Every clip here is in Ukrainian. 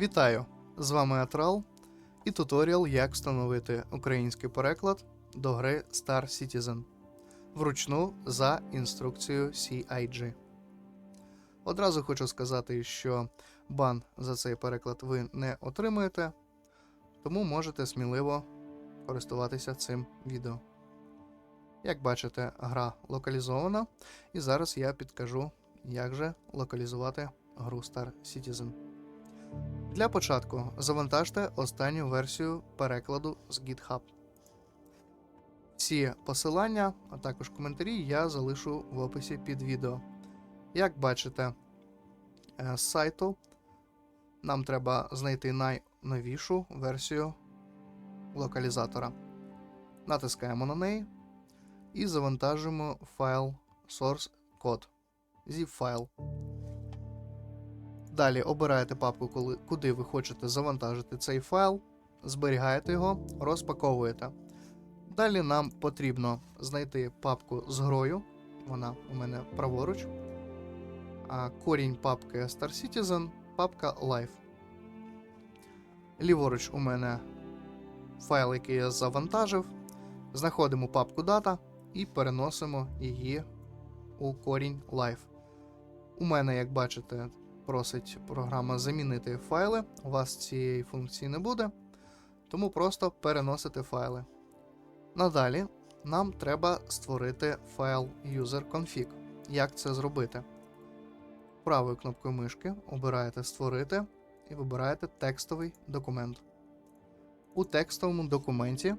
Вітаю! З вами Атрал і туторіал, як встановити український переклад до гри Star Citizen вручну за інструкцією CIG. Одразу хочу сказати, що бан за цей переклад ви не отримаєте, тому можете сміливо користуватися цим відео. Як бачите, гра локалізована, і зараз я підкажу, як же локалізувати гру Star Citizen. Для початку завантажте останню версію перекладу з GitHub. Всі посилання, а також коментарі я залишу в описі під відео. Як бачите, е, з сайту нам треба знайти найновішу версію локалізатора. Натискаємо на неї і завантажуємо файл source code zip файл. Далі обираєте папку, куди ви хочете завантажити цей файл, зберігаєте його, розпаковуєте. Далі нам потрібно знайти папку з грою. Вона у мене праворуч. А корінь папки Star Citizen, папка Live. Ліворуч у мене файл, який я завантажив. Знаходимо папку Data і переносимо її у корінь Live. У мене, як бачите, просить програма замінити файли. У вас цієї функції не буде, тому просто переносите файли. Надалі нам треба створити файл user-config. Як це зробити? Правою кнопкою мишки обираєте Створити і вибираєте текстовий документ. У текстовому документі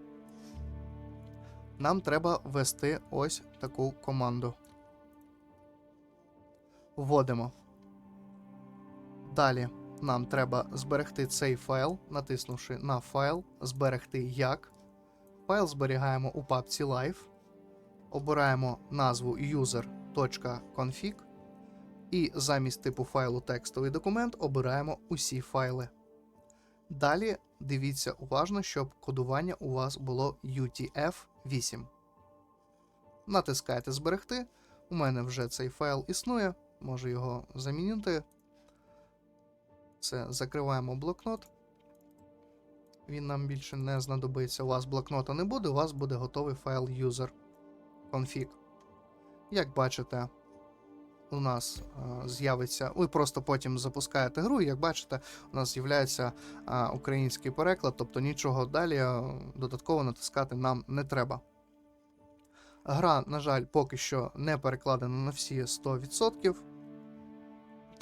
нам треба ввести ось таку команду. Вводимо Далі нам треба зберегти цей файл, натиснувши на файл, зберегти як. Файл зберігаємо у папці Live. Обираємо назву user.config. І замість типу файлу текстовий документ обираємо усі файли. Далі дивіться уважно, щоб кодування у вас було UTF-8. Натискаєте Зберегти. У мене вже цей файл існує, можу його замінити. Це закриваємо блокнот. Він нам більше не знадобиться. У вас блокнота не буде, у вас буде готовий файл user config. Як бачите, у нас а, з'явиться. Ви просто потім запускаєте гру, і як бачите, у нас з'являється а, український переклад, тобто нічого далі додатково натискати нам не треба. Гра, на жаль, поки що не перекладена на всі 100%.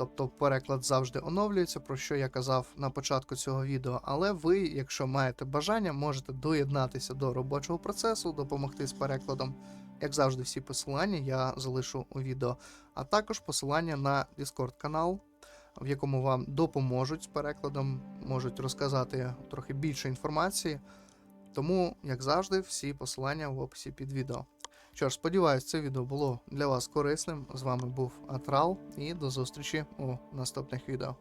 Тобто переклад завжди оновлюється, про що я казав на початку цього відео. Але ви, якщо маєте бажання, можете доєднатися до робочого процесу, допомогти з перекладом. Як завжди, всі посилання я залишу у відео, а також посилання на Discord канал, в якому вам допоможуть з перекладом, можуть розказати трохи більше інформації. Тому, як завжди, всі посилання в описі під відео. Що ж, сподіваюсь, це відео було для вас корисним. З вами був Атрал і до зустрічі у наступних відео.